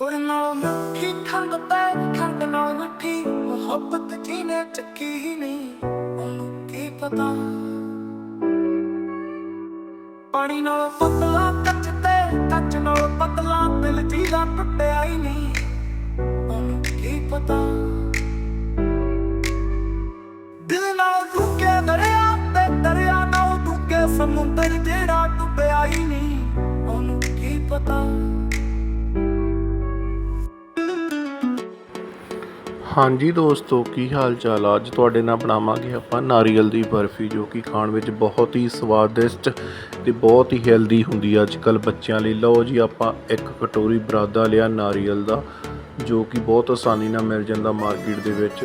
ਕੋਈ ਨਾ ਮਿੱਠੀ ਖੰਡ ਪੈ ਖੰਡ ਨਾਲ ਮਿੱਠੀ ਮੁਹੱਬਤ ਦੀ ਨੇ ਚੱਕੀ ਹੀ ਨਹੀਂ ਉਹਨੂੰ ਕੀ ਪਤਾ ਪਾਣੀ ਨਾਲ ਪਤਲਾ ਕੱਚ ਤੇ ਕੱਚ ਨਾਲ ਪਤਲਾ ਦਿਲ ਦਾ ਟੁੱਟਿਆ ਹੀ ਨਹੀਂ ਉਹਨੂੰ ਕੀ ਪਤਾ ਦਿਲ ਨਾਲ ਡੁੱਕੇ ਦਰਿਆ ਤੇ ਦਰਿਆ ਨਾਲ ਡੁੱਕੇ ਸਮੁੰਦਰ ਦੇ ਹਾਂਜੀ ਦੋਸਤੋ, ਕੀ ਹਾਲ ਚਾਲ ਆ? ਅੱਜ ਤੁਹਾਡੇ ਨਾਲ ਬਣਾਵਾਂਗੇ ਆਪਾਂ ਨਾਰੀਅਲ ਦੀ ਬਰਫੀ, ਜੋ ਕਿ ਖਾਣ ਵਿੱਚ ਬਹੁਤ ਹੀ ਸਵਾਦਿਸ਼ਟ ਤੇ ਬਹੁਤ ਹੀ ਹੈਲਦੀ ਹੁੰਦੀ ਆ ਅੱਜ ਕੱਲ ਬੱਚਿਆਂ ਲਈ। ਲਓ ਜੀ, ਆਪਾਂ ਇੱਕ ਕਟੋਰੀ ਬਰਾਦਾ ਲਿਆ ਨਾਰੀਅਲ ਦਾ, ਜੋ ਕਿ ਬਹੁਤ ਆਸਾਨੀ ਨਾਲ ਮਿਲ ਜਾਂਦਾ ਮਾਰਕੀਟ ਦੇ ਵਿੱਚ।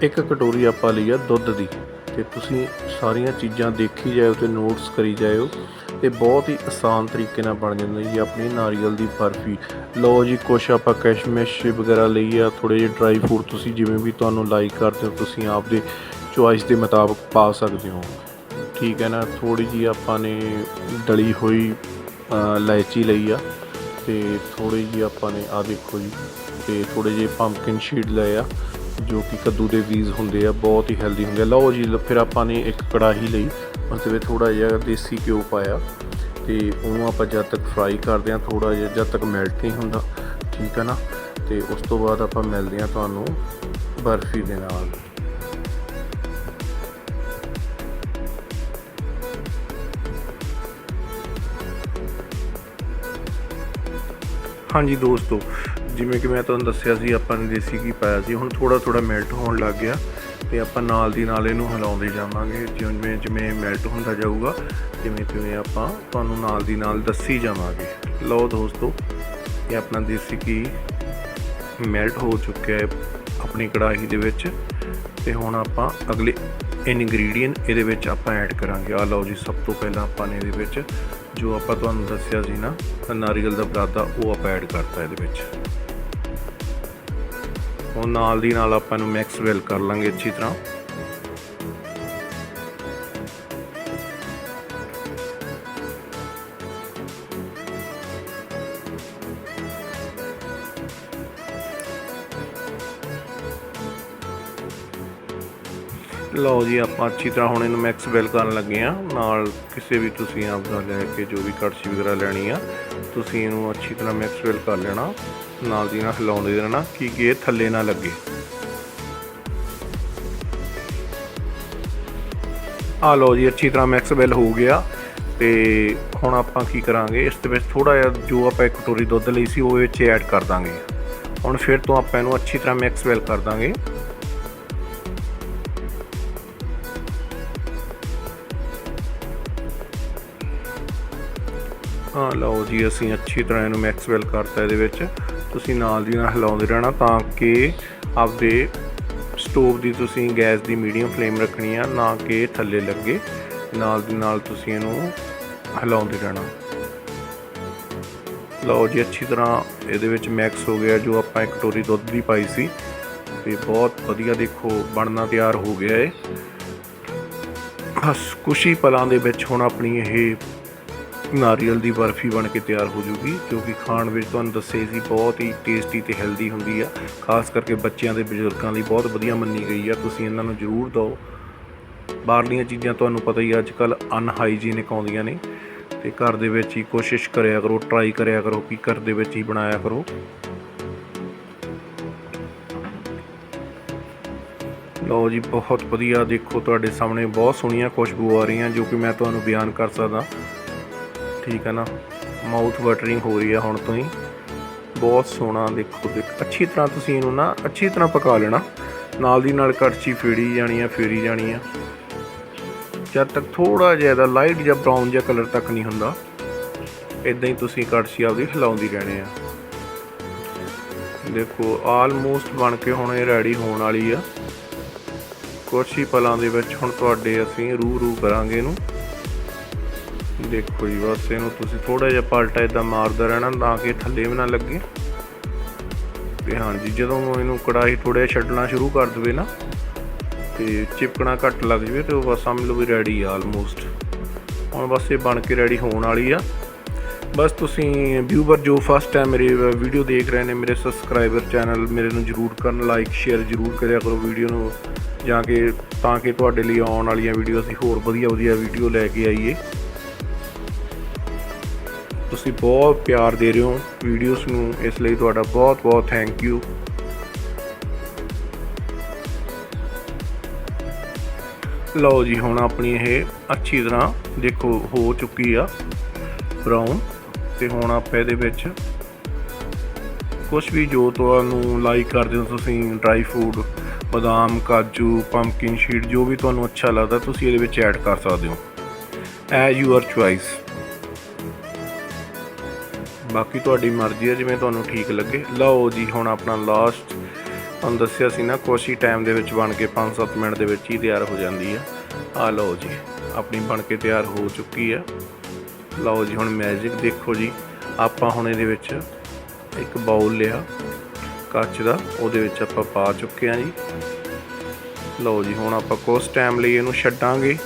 ਇੱਕ ਕਟੋਰੀ ਆਪਾਂ ਲਈ ਆ ਦੁੱਧ ਦੀ। ਤੇ ਤੁਸੀਂ ਸਾਰੀਆਂ ਚੀਜ਼ਾਂ ਦੇਖੀ ਜਾਇਓ ਤੇ ਨੋਟਸ ਕਰੀ ਜਾਇਓ ਤੇ ਬਹੁਤ ਹੀ ਆਸਾਨ ਤਰੀਕੇ ਨਾਲ ਬਣ ਜਾਂਦੀ ਜੀ, ਆਪਣੀ ਨਾਰੀਅਲ ਦੀ ਬਰਫੀ। ਲਓ ਜੀ, ਕੁਛ ਆਪਾਂ ਕਸ਼ਮਿਸ਼ ਵਗੈਰਾ ਲਈ ਆ ਥੋੜੇ ਜਿਹੇ ਡਰਾਈ ਫਰੂਟ ਤੁਸੀਂ ਜਿਵੇਂ ਵੀ ਤੁਹਾਨੂੰ ਲਾਈਕ ਕਰਦੇ ਹੋ, ਤੁਸੀਂ ਆਪਦੇ ਚੁਆਇਸ ਦੇ ਮੁਤਾਬਕ ਪਾ ਸਕਦੇ ਹੋ। ਠੀਕ ਹੈ ਨਾ ਥੋੜੀ ਜੀ ਆਪਾਂ ਨੇ ਡਲੀ ਹੋਈ ਇਲਾਇਚੀ ਲਈ ਆ, ਤੇ ਥੋੜੀ ਜੀ ਆਪਾਂ ਨੇ ਆ ਦੇਖੋ ਜੀ, ਤੇ ਥੋੜੇ ਜਿਹੇ ਪੰਪਕਿਨ ਸ਼ੀਡ ਲਏ ਆ। ਜੋ ਕਿ ਕੱਦੂ ਦੇ ਬੀਜ ਹੁੰਦੇ ਆ, ਬਹੁਤ ਹੀ ਹੈਲਦੀ ਹੁੰਦੇ ਆ। ਲਓ ਜੀ ਫਿਰ ਆਪਾਂ ਨੇ ਇੱਕ ਕੜਾਹੀ ਲਈ, ਉਸ ਦੇ ਵਿੱਚ ਥੋੜਾ ਜਿਹਾ ਦੇਸੀ ਘਿਓ ਪਾਇਆ ਤੇ ਉਹਨੂੰ ਆਪਾਂ ਜਦ ਤੱਕ ਫਰਾਈ ਕਰਦੇ ਆ ਥੋੜਾ ਜਿਹਾ ਜਦ ਤੱਕ ਮੈਲਟ ਨਹੀਂ ਹੁੰਦਾ, ਠੀਕ ਹੈ ਨਾ? ਤੇ ਉਸ ਤੋਂ ਬਾਅਦ ਆਪਾਂ ਮਿਲਦੇ ਆ ਤੁਹਾਨੂੰ ਬਰਫੀ ਦੇ ਨਾਲ। ਹਾਂਜੀ ਦੋਸਤੋ ਜਿਵੇਂ ਕਿ ਮੈਂ ਤੁਹਾਨੂੰ ਦੱਸਿਆ ਸੀ, ਆਪਾਂ ਨੇ ਦੇਸੀ ਘੀ ਪਾਇਆ ਸੀ। ਹੁਣ ਥੋੜਾ ਥੋੜਾ ਮੈਲਟ ਹੋਣ ਲੱਗ ਗਿਆ ਤੇ ਆਪਾਂ ਨਾਲ ਦੀ ਨਾਲ ਇਹਨੂੰ ਹਿਲਾਉਂਦੇ ਜਾਵਾਂਗੇ। ਜਿਵੇਂ ਜਿਵੇਂ ਮੈਲਟ ਹੁੰਦਾ ਜਾਊਗਾ, ਜਿਵੇਂ ਜਿਵੇਂ ਆਪਾਂ ਤੁਹਾਨੂੰ ਨਾਲ ਦੀ ਨਾਲ ਦੱਸੀ ਜਾਵਾਂਗੇ। ਲਓ ਦੋਸਤੋ, ਇਹ ਆਪਣਾ ਦੇਸੀ ਘੀ ਮੈਲਟ ਹੋ ਚੁੱਕਿਆ ਹੈ ਆਪਣੀ ਕੜਾਹੀ ਦੇ ਵਿੱਚ। ਤੇ ਹੁਣ ਆਪਾਂ ਅਗਲੇ ਇਨਗਰੀਡੀਅੰਟ ਇਹਦੇ ਵਿੱਚ ਆਪਾਂ ਐਡ ਕਰਾਂਗੇ। ਆ ਲਓ ਜੀ, ਸਭ ਤੋਂ ਪਹਿਲਾਂ ਆਪਾਂ ਨੇ ਇਹਦੇ ਵਿੱਚ ਜੋ ਆਪਾਂ ਤੁਹਾਨੂੰ ਦੱਸਿਆ ਸੀ ਨਾ, ਨਾਰੀਅਲ ਦਾ ਬਰਾਦਾ ਉਹ ਆਪਾਂ ਐਡ ਕਰਤਾ ਇਹਦੇ ਵਿੱਚ। ਉਹ ਨਾਲ ਦੀ ਨਾਲ ਆਪਾਂ ਨੂੰ ਮਿਕਸ ਵੈਲ ਕਰ ਲਾਂਗੇ ਅੱਛੀ ਤਰ੍ਹਾਂ। ਲਓ ਜੀ, ਆਪਾਂ ਅੱਛੀ ਤਰ੍ਹਾਂ ਹੁਣ ਇਹਨੂੰ ਮਿਕਸ ਵੈਲ ਕਰਨ ਲੱਗੇ ਆ ਨਾਲ ਕਿਸੇ ਵੀ ਤੁਸੀਂ ਆਪਦਾ ਲੈ ਕੇ ਜੋ ਵੀ ਕੜਛੀ ਵਗੈਰਾ ਲੈਣੀ ਆ, ਤੁਸੀਂ ਇਹਨੂੰ ਅੱਛੀ ਤਰ੍ਹਾਂ ਮਿਕਸ ਵੈਲ ਕਰ ਲੈਣਾ। ਨਾਲ ਦੀ ਨਾਲ ਹਿਲਾਉਂਦੇ ਰਹਿਣਾ ਕਿ ਇਹ ਥੱਲੇ ਨਾ ਲੱਗੇ। ਆ ਲਓ ਜੀ, ਅੱਛੀ ਤਰ੍ਹਾਂ ਮਿਕਸ ਵੈਲ ਹੋ ਗਿਆ। ਤੇ ਹੁਣ ਆਪਾਂ ਕੀ ਕਰਾਂਗੇ, ਇਸ ਦੇ ਵਿੱਚ ਥੋੜਾ ਜਿਹਾ ਜੋ ਆਪਾਂ ਇੱਕ ਕਟੋਰੀ ਦੁੱਧ ਲਈ ਸੀ, ਉਹ ਵਿੱਚ ਐਡ ਕਰ ਦਾਂਗੇ। ਹੁਣ ਫਿਰ ਤੋਂ ਆਪਾਂ ਇਹਨੂੰ ਅੱਛੀ ਤਰ੍ਹਾਂ ਮਿਕਸ ਵੈਲ ਕਰ ਦਾਂਗੇ। ਹਾਂ, ਲਓ ਜੀ, ਅਸੀਂ ਅੱਛੀ ਤਰ੍ਹਾਂ ਇਹਨੂੰ ਮਿਕਸ ਵੈਲ ਕਰਤਾ ਇਹਦੇ ਵਿੱਚ। ਤੁਸੀਂ ਨਾਲ ਦੀ ਨਾਲ ਹਿਲਾਉਂਦੇ ਰਹਿਣਾ ਤਾਂ ਕਿ ਆਪਦੇ ਸਟੋਵ ਦੀ ਤੁਸੀਂ ਗੈਸ ਦੀ ਮੀਡੀਅਮ ਫਲੇਮ ਰੱਖਣੀ ਆ, ਨਾ ਕਿ ਥੱਲੇ ਲੱਗੇ। ਨਾਲ ਦੀ ਨਾਲ ਤੁਸੀਂ ਇਹਨੂੰ ਹਿਲਾਉਂਦੇ ਰਹਿਣਾ। ਲਓ ਜੀ, ਅੱਛੀ ਤਰ੍ਹਾਂ ਇਹਦੇ ਵਿੱਚ ਮੈਕਸ ਹੋ ਗਿਆ, ਜੋ ਆਪਾਂ ਇੱਕ ਕਟੋਰੀ ਦੁੱਧ ਦੀ ਪਾਈ ਸੀ। ਤੇ ਬਹੁਤ ਵਧੀਆ ਦੇਖੋ, ਬਣਨਾ ਤਿਆਰ ਹੋ ਗਿਆ ਏ। ਬਸ ਕੁਛ ਹੀ ਪਲਾਂ ਦੇ ਵਿੱਚ ਹੁਣ ਆਪਣੀ ਇਹ ਨਾਰੀਅਲ ਦੀ ਬਰਫੀ ਬਣ ਕੇ ਤਿਆਰ ਹੋ ਜੂਗੀ, ਜੋ ਕਿ ਖਾਣ ਵਿੱਚ ਤੁਹਾਨੂੰ ਦੱਸੇ ਸੀ ਬਹੁਤ ਹੀ ਟੇਸਟੀ ਤੇ ਹੈਲਦੀ ਹੁੰਦੀ ਆ। ਖਾਸ ਕਰਕੇ ਬੱਚਿਆਂ ਦੇ ਬਜ਼ੁਰਗਾਂ ਲਈ ਬਹੁਤ ਵਧੀਆ ਮੰਨੀ ਗਈ ਆ। ਤੁਸੀਂ ਇਹਨਾਂ ਨੂੰ ਜ਼ਰੂਰ ਦਿਓ। ਬਾਹਰਲੀਆਂ ਚੀਜ਼ਾਂ ਤੁਹਾਨੂੰ ਪਤਾ ਹੀ ਅੱਜ ਕੱਲ ਅਨਹਾਈਜੀਨਿਕ ਆਉਂਦੀਆਂ ਨੇ। ਤੇ ਘਰ ਦੇ ਵਿੱਚ ਹੀ ਕੋਸ਼ਿਸ਼ ਕਰਿਆ ਕਰੋ ਟਰਾਈ ਕਰਿਆ ਕਰੋ ਕਿ ਘਰ ਦੇ ਵਿੱਚ ਹੀ ਬਣਾਇਆ ਕਰੋ। ਲਓ ਜੀ, ਬਹੁਤ ਵਧੀਆ। ਦੇਖੋ, ਤੁਹਾਡੇ ਸਾਹਮਣੇ ਬਹੁਤ ਸੋਹਣੀਆਂ ਖੁਸ਼ਬੂ ਆ ਰਹੀਆਂ, ਜੋ ਕਿ ਮੈਂ ਤੁਹਾਨੂੰ ਬਿਆਨ ਕਰ ਸਕਦਾ। ਠੀਕ ਹੈ ਨਾ। ਮਾਊਥ ਵਾਟਰਿੰਗ ਹੋ ਰਹੀ ਹੈ ਹੁਣ ਤੋਂ ਹੀ। ਬਹੁਤ ਸੋਹਣਾ ਦੇਖੋ ਦੇਖ, ਅੱਛੀ ਤਰ੍ਹਾਂ ਤੁਸੀਂ ਇਹਨੂੰ ਨਾ ਅੱਛੀ ਤਰ੍ਹਾਂ ਪਕਾ ਲੈਣਾ। ਨਾਲ ਦੀ ਨਾਲ ਕੜਛੀ ਫੇੜੀ ਜਾਣੀ ਆ, ਫੇਰੀ ਜਾਣੀ ਆ। ਜਦ ਤੱਕ ਥੋੜਾ ਜਿਹਾ ਦਾ ਲਾਈਟ ਜਾਂ ਬਰਾਊਨ ਜਿਹਾ ਕਲਰ ਤੱਕ ਨਹੀਂ ਹੁੰਦਾ ਇਦਾਂ ਹੀ ਤੁਸੀਂ ਕੜਛੀ ਆਪਦੀ ਹਿਲਾਉਂਦੀ ਰਹਿਣੇ ਆ। ਦੇਖੋ ਆਲਮੋਸਟ ਬਣ ਕੇ ਹੁਣ ਇਹ ਰੈਡੀ ਹੋਣ ਵਾਲੀ ਆ। ਕੁਛ ਹੀ ਪਲਾਂ ਦੇ ਵਿੱਚ ਹੁਣ ਤੁਹਾਡੇ ਅਸੀਂ ਰੂਹ ਰੂਹ ਕਰਾਂਗੇ ਇਹਨੂੰ। ਦੇਖੋ ਜੀ, ਬਸ ਇਹਨੂੰ ਤੁਸੀਂ ਥੋੜਾ ਜਿਹਾ ਪਲਟਾ ਇਦਾਂ ਮਾਰਦਾ ਰਹਿਣਾ ਤਾਂ ਕਿ ਥੱਲੇ ਵੀ ਨਾ ਲੱਗੇ। ਤੇ ਹਾਂਜੀ, ਜਦੋਂ ਇਹਨੂੰ ਕੜਾਹੀ ਥੋੜਾ ਜਿਹਾ ਛੱਡਣਾ ਸ਼ੁਰੂ ਕਰ ਦਵੇ ਨਾ, ਤੇ ਚਿਪਕਣਾ ਘੱਟ ਲੱਗ ਜਵੇ, ਤੇ ਉਹ ਬਸ ਸਮਝ ਲਓ ਵੀ ਰੈਡੀ ਆ ਆਲਮੋਸਟ ਹੁਣ ਬਸ ਇਹ ਬਣ ਕੇ ਰੈਡੀ ਹੋਣ ਵਾਲੀ ਆ। ਬਸ ਤੁਸੀਂ ਵਿਊਵਰ ਜੋ ਫਸਟ ਟਾਈਮ ਮੇਰੇ ਵੀਡੀਓ ਦੇਖ ਰਹੇ ਨੇ, ਮੇਰੇ ਸਬਸਕ੍ਰਾਈਬਰ ਚੈਨਲ ਮੇਰੇ ਨੂੰ ਜਰੂਰ ਕਰਨ ਲਾਈਕ ਸ਼ੇਅਰ ਜਰੂਰ ਕਰਿਆ ਕਰੋ ਵੀਡੀਓ ਨੂੰ, ਜਾਂ ਕਿ ਤਾਂ ਕਿ ਤੁਹਾਡੇ ਲਈ ਆਉਣ ਵਾਲੀਆਂ ਵੀਡੀਓ ਅਸੀਂ ਹੋਰ ਵਧੀਆ ਵਧੀਆ ਵੀਡੀਓ ਲੈ ਕੇ ਆਈਏ। ਤੁਸੀਂ ਬਹੁਤ ਪਿਆਰ ਦੇ ਰਹੇ ਹੋ ਵੀਡੀਓਜ਼ ਨੂੰ, ਇਸ ਲਈ ਤੁਹਾਡਾ ਬਹੁਤ ਬਹੁਤ ਥੈਂਕ ਯੂ ਲਓ ਜੀ, ਹੁਣ ਆਪਣੀ ਇਹ ਅੱਛੀ ਤਰ੍ਹਾਂ ਦੇਖੋ, ਹੋ ਚੁੱਕੀ ਆ ਬਰਾਊਨ ਤੇ ਹੁਣ ਆਪਾਂ ਇਹਦੇ ਵਿੱਚ ਕੁਝ ਵੀ ਜੋ ਤੁਹਾਨੂੰ ਲਾਈਕ ਕਰਦੇ ਹੋ ਤੁਸੀਂ ਡਰਾਈ ਫਰੂਟ ਬਦਾਮ, ਕਾਜੂ ਪੰਪਕਿਨ ਸ਼ੀਡ ਜੋ ਵੀ ਤੁਹਾਨੂੰ ਅੱਛਾ ਲੱਗਦਾ, ਤੁਸੀਂ ਇਹਦੇ ਵਿੱਚ ਐਡ ਕਰ ਸਕਦੇ ਹੋ। ਐਜ਼ ਯੂਅਰ ਚੁਆਇਸ ਬਾਕੀ ਤੁਹਾਡੀ ਮਰਜ਼ੀ ਹੈ, ਜਿਵੇਂ ਤੁਹਾਨੂੰ ਠੀਕ ਲੱਗੇ। ਲਓ ਜੀ, ਹੁਣ ਆਪਣਾ ਲਾਸਟ ਤੁਹਾਨੂੰ ਦੱਸਿਆ ਸੀ ਨਾ ਕੁਛ ਹੀ ਟਾਈਮ ਦੇ ਵਿੱਚ ਬਣ ਕੇ 5-7 ਮਿੰਟ ਦੇ ਵਿੱਚ ਹੀ ਤਿਆਰ ਹੋ ਜਾਂਦੀ ਆ ਆ ਲਓ ਜੀ, ਆਪਣੀ ਬਣ ਕੇ ਤਿਆਰ ਹੋ ਚੁੱਕੀ ਆ ਲਓ ਜੀ, ਹੁਣ ਮੈਜਿਕ ਦੇਖੋ ਜੀ, ਆਪਾਂ ਹੁਣ ਇਹਦੇ ਵਿੱਚ ਇੱਕ ਬਾਉਲ ਲਿਆ, ਕੱਚ ਦਾ, ਉਹਦੇ ਵਿੱਚ ਆਪਾਂ ਪਾ ਚੁੱਕੇ ਆ ਜੀ। ਲਓ ਜੀ, ਹੁਣ ਆਪਾਂ ਕੁਝ ਟਾਈਮ ਲਈ ਇਹਨੂੰ ਛੱਡਾਂਗੇ।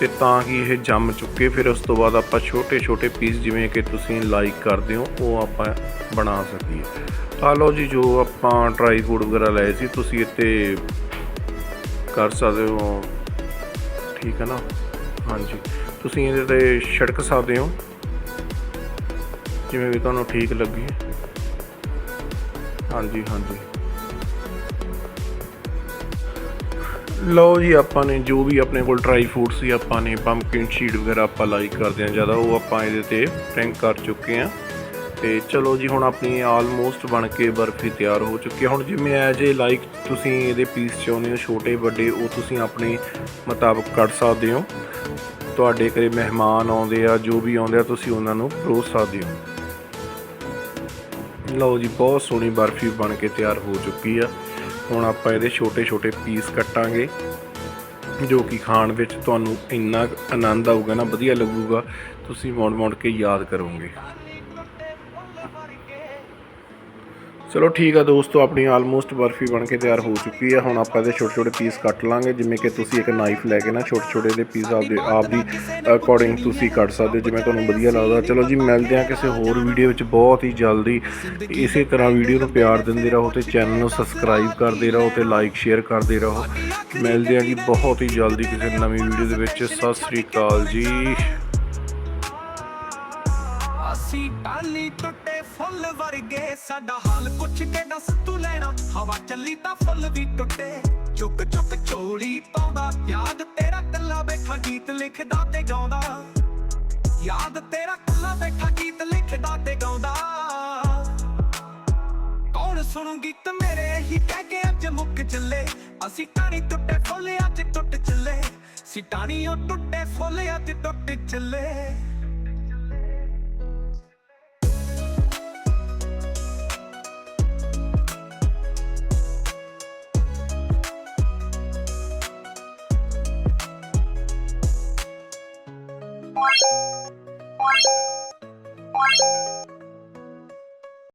ਤੇ ਤਾਂ ਕਿ ਇਹ ਜੰਮ ਚੁੱਕੇ। ਫਿਰ ਉਸ ਤੋਂ ਬਾਅਦ ਆਪਾਂ ਛੋਟੇ ਛੋਟੇ ਪੀਸ ਜਿਵੇਂ ਕਿ ਤੁਸੀਂ ਲਾਈਕ ਕਰਦੇ ਹੋ, ਉਹ ਆਪਾਂ ਬਣਾ ਸਕੀਏ। ਆ ਲਓ ਜੀ, ਜੋ ਆਪਾਂ ਡਰਾਈ ਫੂਡ ਵਗੈਰਾ ਲਏ ਸੀ, ਤੁਸੀਂ ਇੱਥੇ ਕਰ ਸਕਦੇ ਹੋ। ਠੀਕ ਹੈ ਨਾ? ਹਾਂਜੀ। ਤੁਸੀਂ ਇਹਦੇ ਤੇ ਛਿੜਕ ਸਕਦੇ ਹੋ। ਜਿਵੇਂ ਵੀ ਤੁਹਾਨੂੰ ਠੀਕ ਲੱਗੇ। ਹਾਂਜੀ ਹਾਂਜੀ। ਲਓ ਜੀ, ਆਪਾਂ ਨੇ ਜੋ ਵੀ ਆਪਣੇ ਕੋਲ ਡਰਾਈ ਫਰੂਟ ਸੀ, ਆਪਾਂ ਨੇ ਪੰਪਕਿਨ ਸ਼ੀਡ ਵਗੈਰਾ ਆਪਾਂ ਲਾਈਕ ਕਰਦੇ ਹਾਂ ਜ਼ਿਆਦਾ, ਉਹ ਆਪਾਂ ਇਹਦੇ ਤੇ ਟੈਂਕ ਕਰ ਚੁੱਕੇ ਹਾਂ। ਤੇ ਚਲੋ ਜੀ, ਹੁਣ ਆਪਣੀ ਆਲਮੋਸਟ ਬਣ ਕੇ ਬਰਫੀ ਤਿਆਰ ਹੋ ਚੁੱਕੀ ਹੈ। ਹੁਣ ਜਿਵੇਂ ਐਜ ਏ ਲਾਈਕ ਤੁਸੀਂ ਇਹਦੇ ਪੀਸ ਚਾਹੁੰਦੇ ਹੋ, ਛੋਟੇ, ਵੱਡੇ, ਉਹ ਤੁਸੀਂ ਆਪਣੇ ਮੁਤਾਬਕ ਕੱਟ ਸਕਦੇ ਹੋ। ਤੁਹਾਡੇ ਘਰੇ ਮਹਿਮਾਨ ਆਉਂਦੇ ਆ, ਜੋ ਵੀ ਆਉਂਦੇ ਆ, ਤੁਸੀਂ ਉਹਨਾਂ ਨੂੰ ਪਰੋਸ ਸਕਦੇ ਹੋ। ਲਓ ਜੀ, ਬਹੁਤ ਸੋਹਣੀ ਬਰਫੀ ਬਣ ਕੇ ਤਿਆਰ ਹੋ ਚੁੱਕੀ ਆ। ਹੁਣ ਆਪਾਂ ਇਹਦੇ ਛੋਟੇ ਛੋਟੇ ਪੀਸ ਕੱਟਾਂਗੇ, ਜੋ ਕਿ ਖਾਣ ਵਿੱਚ ਤੁਹਾਨੂੰ ਇੰਨਾ ਕੁ ਆਨੰਦ ਆਊਗਾ, ਨਾ ਵਧੀਆ ਲੱਗੂਗਾ, ਤੁਸੀਂ ਮੌੜ ਮੌੜ ਕੇ ਯਾਦ ਕਰੋਗੇ। ਚਲੋ ਠੀਕ ਆ ਦੋਸਤੋ, ਆਪਣੀ ਆਲਮੋਸਟ ਬਰਫੀ ਬਣ ਕੇ ਤਿਆਰ ਹੋ ਚੁੱਕੀ ਆ। ਹੁਣ ਆਪਾਂ ਇਹਦੇ ਛੋਟੇ ਛੋਟੇ ਪੀਸ ਕੱਟ ਲਾਂਗੇ, ਜਿਵੇਂ ਕਿ ਤੁਸੀਂ ਇੱਕ ਨਾਈਫ ਲੈ ਕੇ ਨਾ ਛੋਟੇ ਛੋਟੇ ਦੇ ਪੀਸ ਆਪਦੇ ਆਪ ਦੀ ਅਕੋਰਡਿੰਗ ਤੁਸੀਂ ਕੱਟ ਸਕਦੇ ਹੋ, ਜਿਵੇਂ ਤੁਹਾਨੂੰ ਵਧੀਆ ਲੱਗਦਾ। ਚਲੋ ਜੀ, ਮਿਲਦੇ ਹਾਂ ਕਿਸੇ ਹੋਰ ਵੀਡੀਓ ਵਿੱਚ ਬਹੁਤ ਹੀ ਜਲਦੀ। ਇਸੇ ਤਰ੍ਹਾਂ ਵੀਡੀਓ ਨੂੰ ਪਿਆਰ ਦਿੰਦੇ ਰਹੋ ਤੇ ਚੈਨਲ ਨੂੰ ਸਬਸਕ੍ਰਾਈਬ ਕਰਦੇ ਰਹੋ ਤੇ ਲਾਈਕ ਸ਼ੇਅਰ ਕਰਦੇ ਰਹੋ। ਮਿਲਦੇ ਹਾਂ ਜੀ ਬਹੁਤ ਹੀ ਜਲਦੀ ਕਿਸੇ ਨਵੀਂ ਵੀਡੀਓ ਦੇ ਵਿੱਚ। ਸਤਿ ਸ੍ਰੀ ਅਕਾਲ ਜੀ। ਅਸੀਂ ਟਾਲੀ ਟੁੱਟੇ ਫੁੱਲ ਵਰਗੇ ਸਾਡਾ ਹਾਲ ਪੁੱਛ ਕੇ ਦੱਸ ਤੂੰ ਲੈਣਾ? ਹਵਾ ਚੱਲੀ ਤਾਂ ਫੁੱਲ ਵੀ ਟੁੱਟੇ। ਚੁੱਕ ਚੁੱਕ ਚੋਲੀ ਪਾਉਂਦਾ। ਯਾਦ ਤੇਰਾ ਕੱਲਾ ਬੈਠਾ ਗੀਤ ਲਿਖਦਾ ਤੇ ਗਾਉਂਦਾ। ਯਾਦ ਤੇਰਾ ਕੱਲਾ ਬੈਠਾ ਗੀਤ ਲਿਖਦਾ ਤੇ ਗਾਉਂਦਾ। ਕੌਣ ਸੁਣੂ ਗੀਤ ਮੇਰੇ ਹੀ ਕਹਿ ਕੇ ਅੱਜ ਮੁੱਕ ਚੱਲੇ? ਅਸੀਂ ਟਾਣੀ ਟੁੱਟੇ ਫੁੱਲ ਅੱਜ ਟੁੱਟ ਚੱਲੇ। ਸੀ ਟਾਣੀ ਉਹ ਟੁੱਟੇ ਫੁੱਲ ਅੱਜ ਟੁੱਟ ਚੱਲੇ।